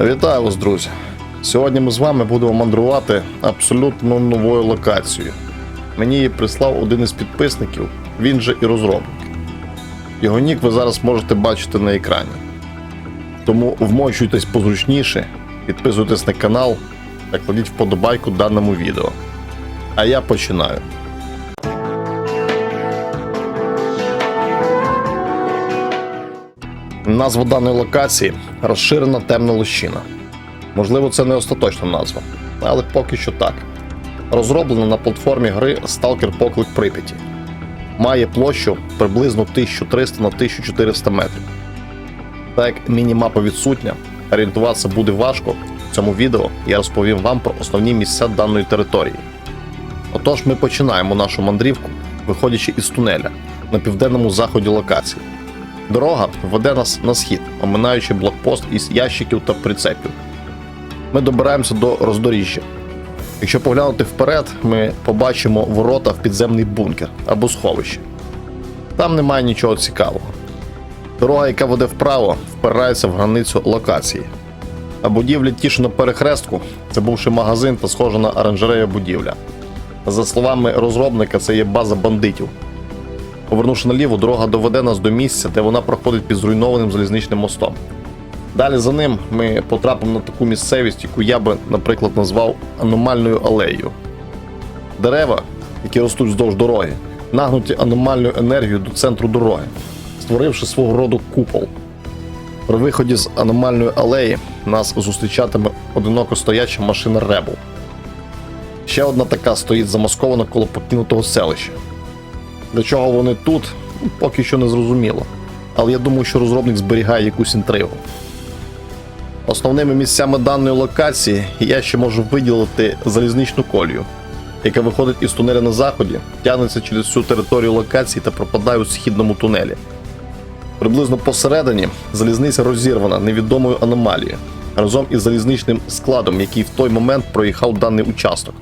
Вітаю вас, друзі! Сьогодні ми з вами будемо мандрувати абсолютно новою локацією. Мені її прислав один із підписників, він же і розробник. Його нік ви зараз можете бачити на екрані. Тому вмочуйтесь позручніше, підписуйтесь на канал та кладіть вподобайку даному відео. А я починаю. Назва даної локації розширена темна лощина. Можливо, це не остаточна назва, але поки що так. Розроблена на платформі гри Stalker Поклик Прип'яті. Має площу приблизно 1300 на 1400 метрів. Так як міні-мапа відсутня, орієнтуватися буде важко. В цьому відео я розповім вам про основні місця даної території. Отож, ми починаємо нашу мандрівку, виходячи із тунеля на південному заході локації. Дорога веде нас на схід, оминаючи блокпост із ящиків та прицепів. Ми добираємося до роздоріжжя. Якщо поглянути вперед, ми побачимо ворота в підземний бункер або сховище. Там немає нічого цікавого. Дорога, яка веде вправо, впирається в границю локації. А будівля ті, на перехрестку, це бувший магазин та схожа на оранжерею будівля. За словами розробника, це є база бандитів. Повернувши наліво, дорога доведе нас до місця, де вона проходить під зруйнованим залізничним мостом. Далі за ним ми потрапимо на таку місцевість, яку я би, наприклад, назвав аномальною алеєю. Дерева, які ростуть вздовж дороги, нагнуті аномальною енергією до центру дороги, створивши свого роду купол. При виході з аномальної алеї нас зустрічатиме одиноко стояча машина Ребел. Ще одна така стоїть замаскована коло покинутого селища. Для чого вони тут, поки що не зрозуміло. Але я думаю, що розробник зберігає якусь інтригу. Основними місцями даної локації я ще можу виділити залізничну колію, яка виходить із тунеля на заході, тягнеться через всю територію локації та пропадає у східному тунелі. Приблизно посередині залізниця розірвана невідомою аномалією разом із залізничним складом, який в той момент проїхав даний участок.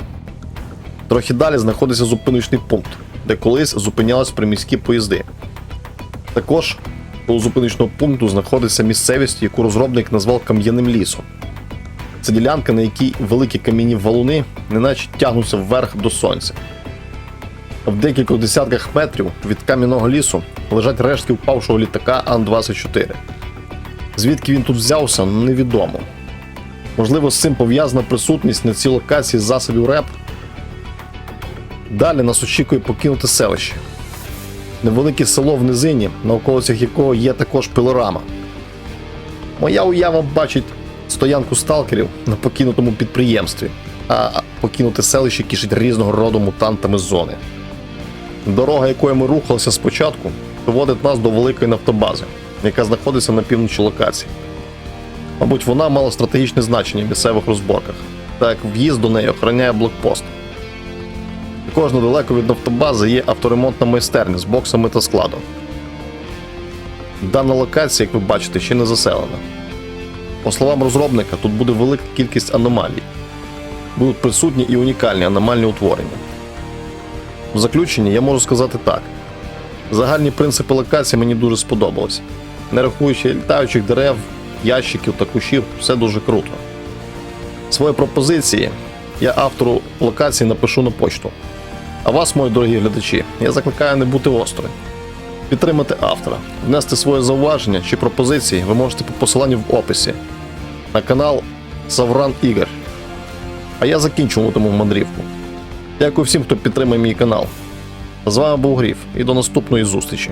Трохи далі знаходиться зупиночний пункт, де колись зупинялись приміські поїзди. Також у зупиночного пункту знаходиться місцевість, яку розробник назвав кам'яним лісом. Це ділянка, на якій великі кам'яні валуни неначе тягнуться вверх до сонця. В декількох десятках метрів від кам'яного лісу лежать рештки впавшого літака Ан-24. Звідки він тут взявся, невідомо. Можливо, з цим пов'язана присутність на цій локації засобів РЕП. Далі нас очікує покинути селище. Невелике село в низині, на околицях якого є також пилорама. Моя уява бачить стоянку сталкерів на покинутому підприємстві, а покинуте селище кишить різного роду мутантами зони. Дорога, якою ми рухалися спочатку, доводить нас до великої нафтобази, яка знаходиться на півночі локації. Мабуть, вона мала стратегічне значення в місцевих розборках, так як в'їзд до неї охороняє блокпост. Також недалеко від нафтобази є авторемонтна майстерня з боксами та складом. Дана локація, як ви бачите, ще не заселена. По словам розробника, тут буде велика кількість аномалій. Будуть присутні і унікальні аномальні утворення. В заключенні я можу сказати так: загальні принципи локації мені дуже сподобалися. Не рахуючи літаючих дерев, ящиків та кущів, все дуже круто. Свої пропозиції я автору локації напишу на почту. А вас, мої дорогі глядачі, я закликаю не бути осторонь. Підтримати автора, внести своє зауваження чи пропозиції ви можете по посиланню в описі на канал Савран Ігор. А я закінчуватиму мандрівку. Дякую всім, хто підтримує мій канал. З вами був Гріф і до наступної зустрічі.